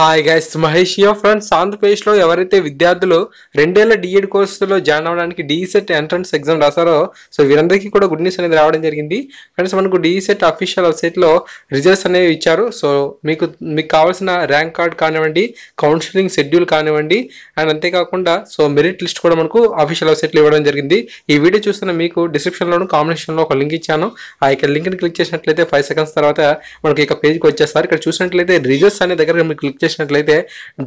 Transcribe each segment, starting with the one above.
Hi guys Mahesh here friends ఆంధ్రప్రదేశ్లో ఎవరైతే విద్యార్థులు రెండేళ్ళ డిఎడ్ కోర్సులో జాయిన్ అవ్వడానికి డిసెట్ ఎంట్రన్స్ ఎగ్జామ్ రాసారో సో వీరందరికీ కూడా గుడ్ న్యూస్ అనేది రావడం జరిగింది. ఫ్రెండ్స్ మనకు డీసెట్ అఫీషియల్ వెబ్సైట్లో రిజల్ట్స్ అనేవి ఇచ్చారు. సో మీకు మీకు కావాల్సిన ర్యాంక్ కార్డ్ కానివ్వండి కౌన్సిలింగ్ షెడ్యూల్ కానివ్వండి అండ్ అంతేకాకుండా సో మెరిట్ లిస్ట్ కూడా మనకు అఫీషియల్ వెబ్సైట్లో ఇవ్వడం జరిగింది. ఈ వీడియో చూస్తున్న మీకు డిస్క్రిప్షన్లోను కాంబినేషన్లో ఒక లింక్ ఇచ్చాను. ఆ యొక్క లింక్ని క్లిక్ చేసినట్లయితే ఫైవ్ సెకండ్స్ తర్వాత మనకి ఇక పేజ్కి వచ్చేస్తారు. ఇక్కడ చూసినట్లయితే రిజల్ట్స్ అనే దగ్గర మీరు క్లిక్ చేసినట్లయితే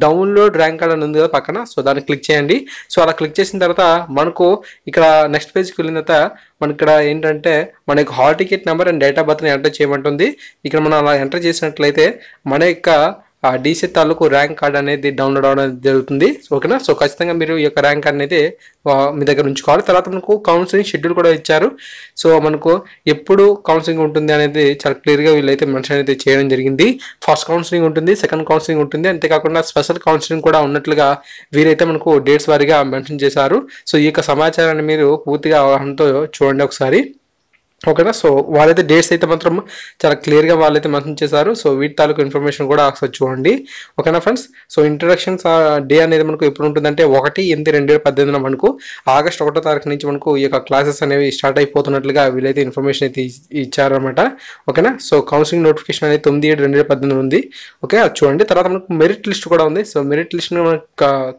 డౌన్లోడ్ ర్యాంక్ కార్డ్ అని ఉంది కదా పక్కన. సో దాన్ని క్లిక్ చేయండి. సో అలా క్లిక్ చేసిన తర్వాత మనకు ఇక్కడ నెక్స్ట్ పేజ్కి వెళ్ళిన తర్వాత మనకి ఇక్కడ ఏంటంటే మన యొక్క hall ticket number and date of బర్త్ని enter చేయమంటుంది. ఇక్కడ మనం అలా ఎంటర్ చేసినట్లయితే మన యొక్క ఆ డీసీ తాలూకు ర్యాంక్ కార్డ్ అనేది డౌన్లోడ్ అవడం జరుగుతుంది. ఓకేనా? సో ఖచ్చితంగా మీరు ఈ యొక్క ర్యాంక్ కార్డ్ అనేది మీ దగ్గర ఉంచుకోవాలి. తర్వాత మనకు కౌన్సిలింగ్ షెడ్యూల్ కూడా ఇచ్చారు. సో మనకు ఎప్పుడు కౌన్సిలింగ్ ఉంటుంది అనేది చాలా క్లియర్గా వీళ్ళైతే మెన్షన్ అయితే చేయడం జరిగింది. ఫస్ట్ కౌన్సిలింగ్ ఉంటుంది సెకండ్ కౌన్సిలింగ్ ఉంటుంది. అంతేకాకుండా స్పెషల్ కౌన్సిలింగ్ కూడా ఉన్నట్లుగా వీరైతే మనకు డేట్స్ వారీగా మెన్షన్ చేశారు. సో ఈ యొక్క సమాచారాన్ని మీరు పూర్తిగా అవగాహనతో చూడండి ఒకసారి. ఓకేనా? సో వాళ్ళైతే డేట్స్ అయితే మాత్రం చాలా క్లియర్గా వాళ్ళైతే మెన్షన్ చేశారు. సో వీటి తాలూకు ఇన్ఫర్మేషన్ కూడా ఒకసారి చూడండి. ఓకేనా ఫ్రెండ్స్ సో ఇంట్రడక్షన్స్ డే అనేది మనకు ఎప్పుడు ఉంటుందంటే ఒకటి ఎనిమిది రెండు వేల పద్దెనిమిదిన మనకు ఆగస్ట్ ఒకటో తారీఖు నుంచి మనకు ఈ యొక్క క్లాసెస్ అనేవి స్టార్ట్ అయిపోతున్నట్లుగా వీళ్ళైతే ఇన్ఫర్మేషన్ అయితే ఇచ్చారనమాట ఓకేనా? సో కౌన్సిలింగ్ నోటిఫికేషన్ అనేది తొమ్మిది ఏడు రెండు వేల పద్దెనిమిది ఉంది. ఓకే అది చూడండి. తర్వాత మనకు మెరిట్ లిస్ట్ కూడా ఉంది. సో మెరిట్ లిస్ట్ మనం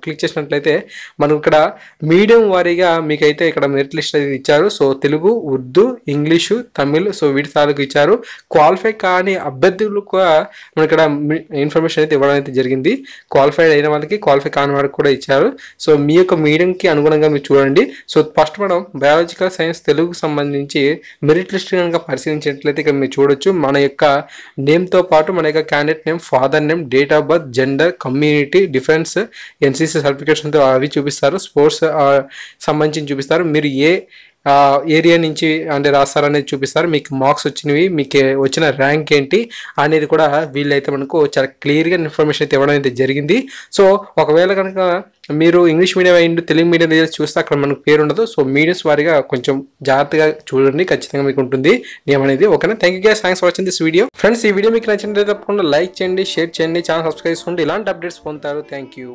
క్లిక్ చేసినట్లయితే మనకు ఇక్కడ మీడియం వారీగా మీకైతే ఇక్కడ మెరిట్ లిస్ట్ అయితే ఇచ్చారు. So Telugu Urdu English English Tamil so వీటి తాలూకు ఇచ్చారు. క్వాలిఫై కాని అభ్యర్థులు కూడా మనకి ఇక్కడ ఇన్ఫర్మేషన్ అయితే ఇవ్వడం అయితే జరిగింది. క్వాలిఫైడ్ అయిన వాళ్ళకి క్వాలిఫై కాని వాళ్ళకి కూడా ఇచ్చారు. సో మీ యొక్క మీడియంకి అనుగుణంగా మీరు చూడండి. సో ఫస్ట్ మనం బయాలజికల్ సైన్స్ తెలుగుకు సంబంధించి మెరిట్ లిస్ట్ కనుక పరిశీలించినట్లయితే ఇక్కడ మీరు చూడొచ్చు. మన యొక్క నేమ్తో పాటు మన యొక్క candidate name father name date of birth gender community difference NCC సర్టిఫికేషన్తో అవి చూపిస్తారు. స్పోర్ట్స్ సంబంధించి చూపిస్తారు. మీరు ఏ ఏరియా నుంచి అంటే రాస్తారనేది చూపిస్తారు. మీకు మార్క్స్ వచ్చినవి మీకు వచ్చిన ర్యాంక్ ఏంటి అనేది కూడా వీళ్ళైతే మనకు చాలా క్లియర్గా ఇన్ఫర్మేషన్ అయితే ఇవ్వడం అయితే జరిగింది. సో ఒకవేళ కనుక మీరు ఇంగ్లీష్ మీడియం అయ్యిండు తెలుగు మీడియం రిజల్ట్స్ చూస్తే అక్కడ మనకు పేరు ఉండదు. సో మీడియంస్ వారిగా కొంచెం జాగ్రత్తగా చూడండి. ఖచ్చితంగా మీకు ఉంటుంది. నియమం అనేది ఓకేనా? Thank you guys thanks for watching this video friends ఈ వీడియో మీకు నచ్చినట్లయితే తప్పకుండా లైక్ చేయండి షేర్ చేయండి ఛానల్ సబ్స్క్రైబ్ చేసుకోండి. ఇలాంటి అప్డేట్స్ పొందుతారు. Thank you